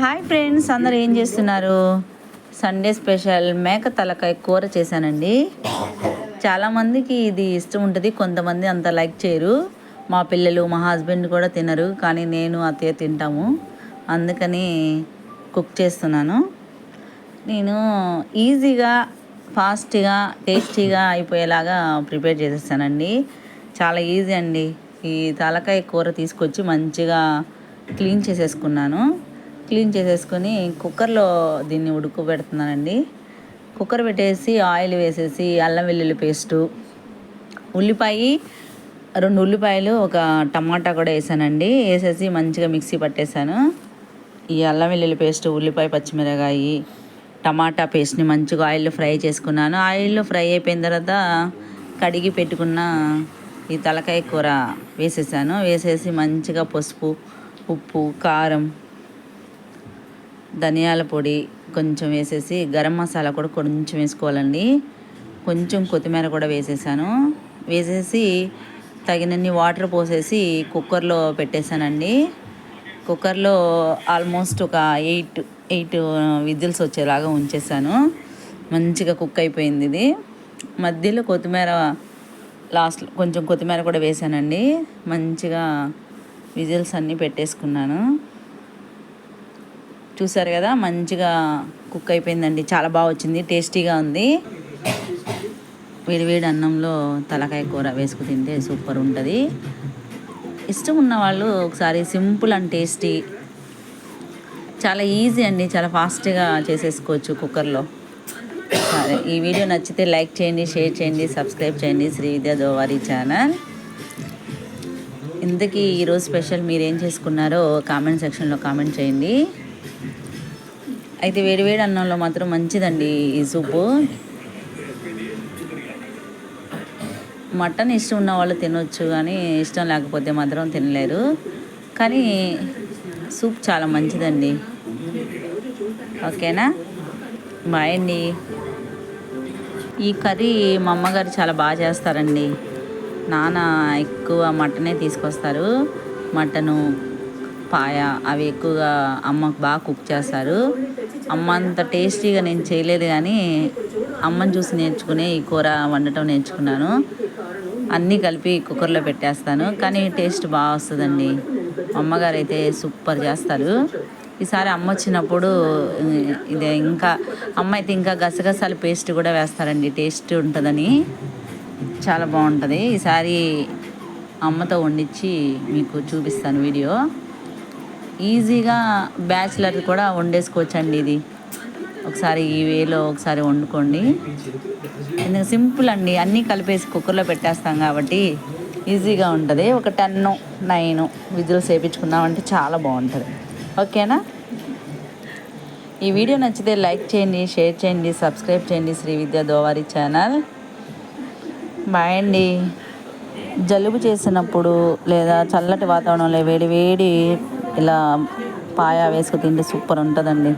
Hi friends అందరు ఏం చేస్తున్నారు? సండే స్పెషల్ మేక తలకాయ కూర చేశానండి. చాలామందికి ఇది ఇష్టం ఉంటుంది కొంతమంది అంత లైక్ చేయరు. మా పిల్లలు మా హస్బెండ్ కూడా తినరు కానీ నేను అత్తయ్య తింటాము. అందుకని కుక్ చేస్తున్నాను. నేను ఈజీగా ఫాస్ట్గా టేస్టీగా అయిపోయేలాగా ప్రిపేర్ చేసేస్తానండి చాలా ఈజీ అండి. ఈ తలకాయ కూర తీసుకొచ్చి మంచిగా క్లీన్ చేసేసుకున్నాను. క్లీన్ చేసేసుకొని కుక్కర్లో దీన్ని ఉడుకుపెడుతున్నానండి కుక్కర్ పెట్టేసి ఆయిల్ వేసేసి అల్లం వెల్లుల్లి పేస్టు ఉల్లిపాయ రెండు ఉల్లిపాయలు ఒక టమాటా కూడా వేసానండి. వేసేసి మంచిగా మిక్సీ పట్టేశాను. ఈ అల్లం వెల్లుల్లి పేస్ట్ ఉల్లిపాయ పచ్చిమిరకాయి టమాటా పేస్ట్ని మంచిగా ఆయిల్లో ఫ్రై చేసుకున్నాను. ఆయిల్లో ఫ్రై అయిపోయిన తర్వాత కడిగి పెట్టుకున్న ఈ తలకాయ కూర వేసేసాను. వేసేసి మంచిగా పసుపు ఉప్పు కారం ధనియాల పొడి కొంచెం వేసేసి గరం మసాలా కూడా కొంచెం వేసుకోవాలండి. కొంచెం కొత్తిమీర కూడా వేసేసాను. వేసేసి తగినన్ని వాటర్ పోసేసి కుక్కర్లో పెట్టేశానండి కుక్కర్లో ఆల్మోస్ట్ ఒక ఎయిట్ ఎయిట్ విజిల్స్ వచ్చేలాగా ఉంచేసాను. మంచిగా కుక్ అయిపోయింది ఇది. మధ్యలో కొత్తిమీర లాస్ట్లో కొంచెం కొత్తిమీర కూడా వేసానండి. మంచిగా విజిల్స్ అన్నీ పెట్టేసుకున్నాను. చూసారు కదా మంచిగా కుక్ అయిపోయిందండి. చాలా బాగా వచ్చింది టేస్టీగా ఉంది. వేడివేడి అన్నంలో తలకాయ కూర వేసుకు తింటే సూపర్ ఉంటుంది. ఇష్టం ఉన్న వాళ్ళు ఒకసారి సింపుల్ అండ్ టేస్టీ చాలా ఈజీ అండి చాలా ఫాస్ట్గా చేసేసుకోవచ్చు కుక్కర్లో. సరే ఈ వీడియో నచ్చితే లైక్ చేయండి షేర్ చేయండి సబ్స్క్రైబ్ చేయండి శ్రీ విద్యా దోవారి ఛానల్. ఇంతకీ ఈరోజు స్పెషల్ మీరు ఏం చేసుకున్నారో కామెంట్ సెక్షన్లో కామెంట్ చేయండి. అయితే వేడివేడి అన్నంలో మాత్రం మంచిదండి ఈ సూపు. మటన్ ఇష్టం ఉన్న వాళ్ళు తినొచ్చు కానీ ఇష్టం లేకపోతే మాత్రం తినలేరు. కానీ సూప్ చాలా మంచిదండి. ఓకేనా? బాయ్ అండి. ఈ కర్రీ మా అమ్మగారు చాలా బాగా చేస్తారండి. నాన్న ఎక్కువ మటనే తీసుకొస్తారు. మటను పాయ అవి ఎక్కువగా అమ్మకు బాగా కుక్ చేస్తారు. అమ్మ అంత టేస్టీగా నేను చేయలేదు కానీ అమ్మని చూసి నేర్చుకుని ఈ కూర వండటం నేర్చుకున్నాను. అన్నీ కలిపి కుక్కర్లో పెట్టేస్తాను. కానీ టేస్ట్ బాగా వస్తుందండి. అమ్మగారు అయితే సూపర్ చేస్తారు. ఈసారి అమ్మ వచ్చినప్పుడు ఇది ఇంకా అమ్మ అయితే ఇంకా గసగసాల పేస్ట్ కూడా వేస్తారండి. టేస్ట్ ఉంటుందని. చాలా బాగుంటుంది. ఈసారి అమ్మతో వండించి మీకు చూపిస్తాను వీడియో. ఈజీగా బ్యాచిలర్ కూడా వండేసుకోవచ్చండి ఇది. ఒకసారి ఈ వేలో ఒకసారి వండుకోండి. ఎందుకంటే సింపుల్ అండి అన్నీ కలిపేసి కుక్కర్లో పెట్టేస్తాం కాబట్టి ఈజీగా ఉంటుంది. ఒక టెన్ నైన్ విజువల్స్ వేయించుకుందామంటే చాలా బాగుంటుంది. ఓకేనా? ఈ వీడియో నచ్చితే లైక్ చేయండి షేర్ చేయండి సబ్స్క్రైబ్ చేయండి శ్రీ విద్యా దోవారి ఛానల్. బాయ్ అండి. జలుబు చేసినప్పుడు లేదా చల్లటి వాతావరణంలో వేడి వేడి ఇలా పాయ వేసుకు తింటే సూపర్ ఉంటుందండి.